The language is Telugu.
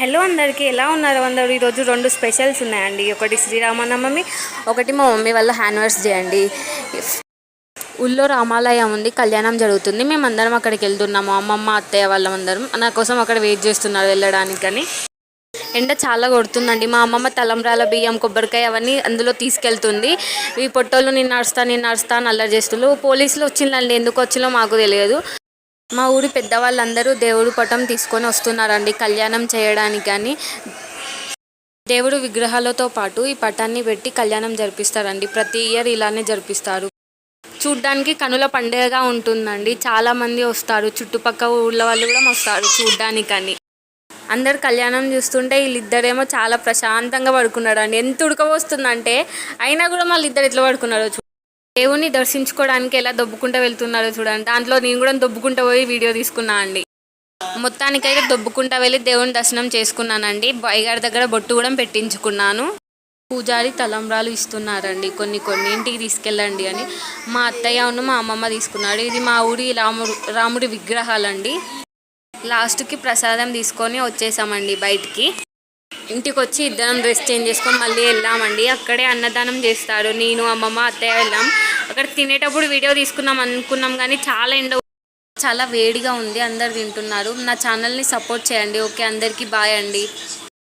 హలో అందరికీ ఎలా ఉన్నారు అందరూ? ఈరోజు రెండు స్పెషల్స్ ఉన్నాయండి. ఒకటి శ్రీరామనవమి ఒకటి మా మమ్మీ వాళ్ళ హ్యానివర్సరీ అండి. ఊళ్ళో రామాలయం ఉంది కళ్యాణం జరుగుతుంది. మేమందరం అక్కడికి వెళ్తున్నాము అమ్మమ్మ అత్తయ్య వాళ్ళందరం నా కోసం అక్కడ వెయిట్ చేస్తున్నారు వెళ్ళడానికని ఎండ చాలా కొడుతుందండి. మా అమ్మమ్మ తలంబ్రాల బియ్యం కొబ్బరికాయ అవన్నీ అందులో తీసుకెళ్తుంది. ఈ పొట్టోళ్ళు నేను నడుస్తా నేను నడుస్తా అని అల్లరి చేస్తున్నారు పోలీసులు వచ్చిందండి ఎందుకు వచ్చిందో మాకు తెలియదు. మా ఊరి పెద్దవాళ్ళందరూ దేవుడు పటం తీసుకొని వస్తున్నారండి కళ్యాణం చేయడానికి కానీ దేవుడు విగ్రహాలతో పాటు ఈ పటాన్ని పెట్టి కళ్యాణం జరిపిస్తారండి ప్రతి ఇయర్ ఇలానే జరిపిస్తారు. చూడ్డానికి కనుల పండుగగా ఉంటుందండి చాలామంది వస్తారు చుట్టుపక్కల ఊళ్ళ వాళ్ళు కూడా వస్తారు చూడ్డానికని. అందరు కళ్యాణం చూస్తుంటే వీళ్ళిద్దరేమో చాలా ప్రశాంతంగా పడుకున్నారు అండి ఎంత ఉడకబోస్తుందంటే అయినా కూడా మళ్ళీ ఇద్దరు ఎట్లా పడుకున్నారో దేవుని దర్శించుకోవడానికి ఎలా దొబ్బుకుంటూ వెళ్తున్నారో చూడండి. దాంట్లో నేను కూడా దొబ్బుకుంటూ పోయి వీడియో తీసుకున్నా అండి. మొత్తానికైతే దొబ్బుకుంటా వెళ్ళి దేవుని దర్శనం చేసుకున్నానండి. బాయ్గారి దగ్గర బొట్టు కూడా పెట్టించుకున్నాను. పూజారి తలంబ్రాలు ఇస్తున్నారండి. కొన్ని కొన్ని ఇంటికి తీసుకెళ్ళండి అని. మా అత్తయ్య ఉన్న మా అమ్మమ్మ తీసుకున్నాడు. ఇది మా ఊరి రాముడు రాముడి విగ్రహాలండి. లాస్ట్కి ప్రసాదం తీసుకొని వచ్చేసామండి బయటికి. ఇంటికి వచ్చి ఇద్దరం డ్రెస్ చేంజ్ చేసుకొని మళ్ళీ వెళ్ళామండి అక్కడే అన్నదానం చేస్తారు. నేను అమ్మమ్మ అత్తయ్య వెళ్ళాం. అక్కడ తినేటప్పుడు వీడియో తీసుకుందాం అనుకున్నాం కానీ చాలా ఎండ చాలా వేడిగా ఉంది అందరు తింటున్నారు. నా ఛానల్ని సపోర్ట్ చేయండి. ఓకే అందరికీ బాయ్ అండి.